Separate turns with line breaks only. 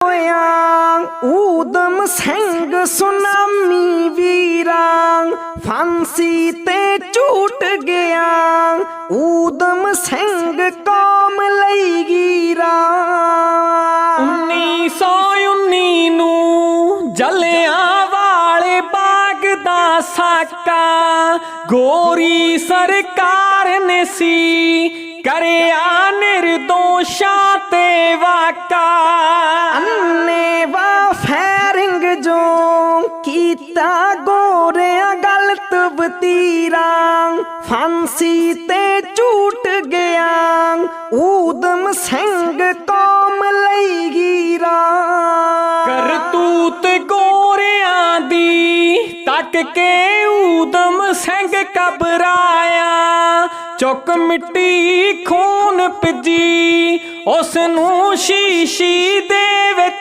ਹੋਇਆਂ ਊਦਮ ਸਿੰਘ ਸੁਨਾਮੀ ਵੀਰਾਂ ਫਾਂਸੀ ਤੇ ਝੂਟ ਗਿਆ ਊਦਮ ਸਿੰਘ ਕੌਮ ਲਈ ਗੀਰਾ
1919 ਨੂੰ ਜਲਿਆਂ ਵਾਲੇ ਬਾਗ ਦਾ ਸਾਕਾ, ਗੋਰੀ ਸਰਕਾਰ ਨੇ ਸੀ, ਕਰਿਆ ਨਿਰਦੋਸ਼ਾਂ ਤੇ ਵਾਕਾ
ਜੋ ਕੀਤਾ ਗੋਰਿਆਂ ਗਲਤ ਬਤੀਰਾਂ ਫਾਂਸੀ ਤੇ ਝੂਟ ਗਿਆ ਊਦਮ ਸਿੰਘ ਕੌਮ ਲਈ ਗੀਰਾ
ਕਰਤੂਤ ਗੋਰਿਆਂ ਦੀ ਤੱਕ ਕੇ ਊਦਮ ਸਿੰਘ ਕਬਰਾਇਆ ਚੁੱਕ ਮਿੱਟੀ ਖੂਨ ਭਿੱਜੀ ਉਸ ਨੂੰ ਸ਼ੀਸ਼ੀ ਦੇ